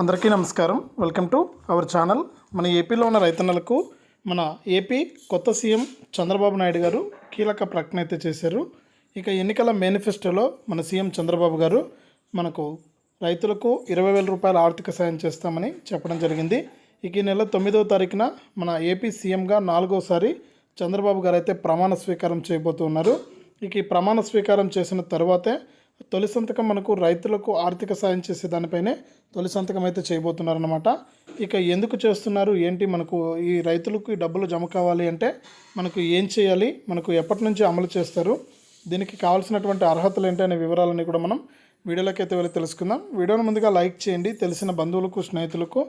అందరికీ నమస్కారం. Welcome to our channel. మన ఏపీలో ఉన్న రైతన్నలకు మన ఏపీ కొత్త సీఎం చంద్రబాబు నాయుడు గారు కీలక ప్రకటన అయితే చేశారు. ఇక ఎన్నికల మేనిఫెస్టోలో మన సీఎం చంద్రబాబు గారు మనకు రైతులకు ఇరవై వేల రూపాయల ఆర్థిక సాయం చేస్తామని చెప్పడం జరిగింది. ఇక ఈ నెల తొమ్మిదవ తారీఖున మన ఏపీ సీఎంగా నాలుగోసారి చంద్రబాబు గారు అయితే ప్రమాణ స్వీకారం చేయబోతున్నారు. ఇక ఈ ప్రమాణ స్వీకారం చేసిన తర్వాతే తొలి సంతకం మనకు రైతులకు ఆర్థిక సాయం చేసే దానిపైనే తొలి సంతకం అయితే చేయబోతున్నారనమాట ఇక ఎందుకు చేస్తున్నారు? ఏంటి మనకు ఈ రైతులకు ఈ డబ్బులు జమ కావాలి అంటే మనకు ఏం చేయాలి? మనకు ఎప్పటి నుంచి అమలు చేస్తారు? దీనికి కావాల్సినటువంటి అర్హతలు ఏంటి అనే వివరాలని కూడా మనం వీడియోలోకి అయితే వెళ్ళి తెలుసుకుందాం. వీడియోను ముందుగా లైక్ చేయండి తెలిసిన బంధువులకు స్నేహితులకు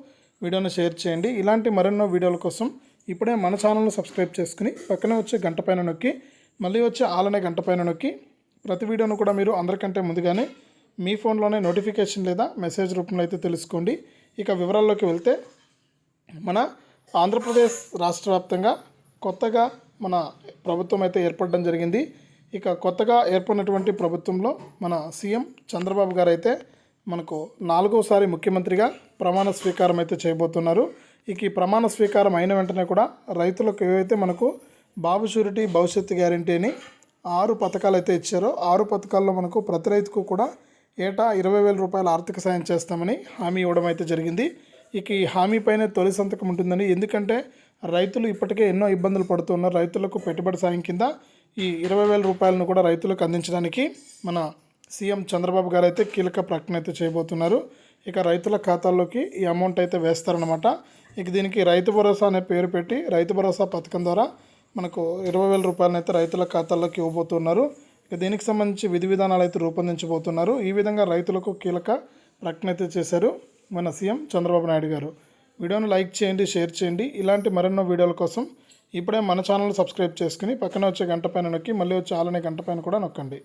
వీడియోను షేర్ చేయండి. ఇలాంటి మరెన్నో వీడియోల కోసం ఇప్పుడే మన ఛానల్ను సబ్స్క్రైబ్ చేసుకుని పక్కనే వచ్చే గంట పైన నొక్కి మళ్ళీ వచ్చే ఆలనే గంట పైన నొక్కి ప్రతి వీడియోను కూడా మీరు అందరికంటే ముందుగానే మీ ఫోన్లోనే నోటిఫికేషన్ లేదా మెసేజ్ రూపంలో అయితే తెలుసుకోండి. ఇక వివరాల్లోకి వెళ్తే మన ఆంధ్రప్రదేశ్ రాష్ట్ర వ్యాప్తంగా కొత్తగా మన ప్రభుత్వం అయితే ఏర్పడడం జరిగింది. ఇక కొత్తగా ఏర్పడినటువంటి ప్రభుత్వంలో మన సీఎం చంద్రబాబు గారు అయితే మనకు నాలుగోసారి ముఖ్యమంత్రిగా ప్రమాణ స్వీకారం అయితే చేయబోతున్నారు. ఇక ఈ ప్రమాణ స్వీకారం అయిన వెంటనే కూడా రైతులకు ఏవైతే మనకు బాబు షూరిటీ భవిష్యత్తు గ్యారంటీ అని ఆరు పథకాలు అయితే ఇచ్చారో ఆరు పథకాల్లో మనకు ప్రతి రైతుకు కూడా ఏటా ఇరవై వేల రూపాయల ఆర్థిక సాయం చేస్తామని హామీ ఇవ్వడం అయితే జరిగింది. ఇక ఈ హామీ పైన తొలి సంతకం ఉంటుందని ఎందుకంటే రైతులు ఇప్పటికే ఎన్నో ఇబ్బందులు పడుతున్నారు రైతులకు పెట్టుబడి సాయం కింద ఈ ఇరవై వేల రూపాయలను కూడా రైతులకు అందించడానికి మన సీఎం చంద్రబాబు గారు అయితే కీలక ప్రకటన అయితే చేయబోతున్నారు. ఇక రైతుల ఖాతాల్లోకి ఈ అమౌంట్ అయితే వేస్తారనమాట ఇక దీనికి రైతు భరోసా అనే పేరు పెట్టి రైతు భరోసా పథకం ద్వారా మనకు ఇరవై వేల రూపాయలను అయితే రైతుల ఖాతాల్లోకి ఇవ్వబోతున్నారు. ఇక దీనికి సంబంధించి విధి విధానాలు అయితే రూపొందించబోతున్నారు. ఈ విధంగా రైతులకు కీలక ప్రకటన అయితే చేశారు మన సీఎం చంద్రబాబు నాయుడు గారు. వీడియోను లైక్ చేయండి షేర్ చేయండి. ఇలాంటి మరెన్నో వీడియోల కోసం ఇప్పుడే మన ఛానల్ సబ్స్క్రైబ్ చేసుకుని పక్కన వచ్చే గంట పైన నొక్కి మళ్ళీ వచ్చే ఆలనే గంట పైన కూడా నొక్కండి.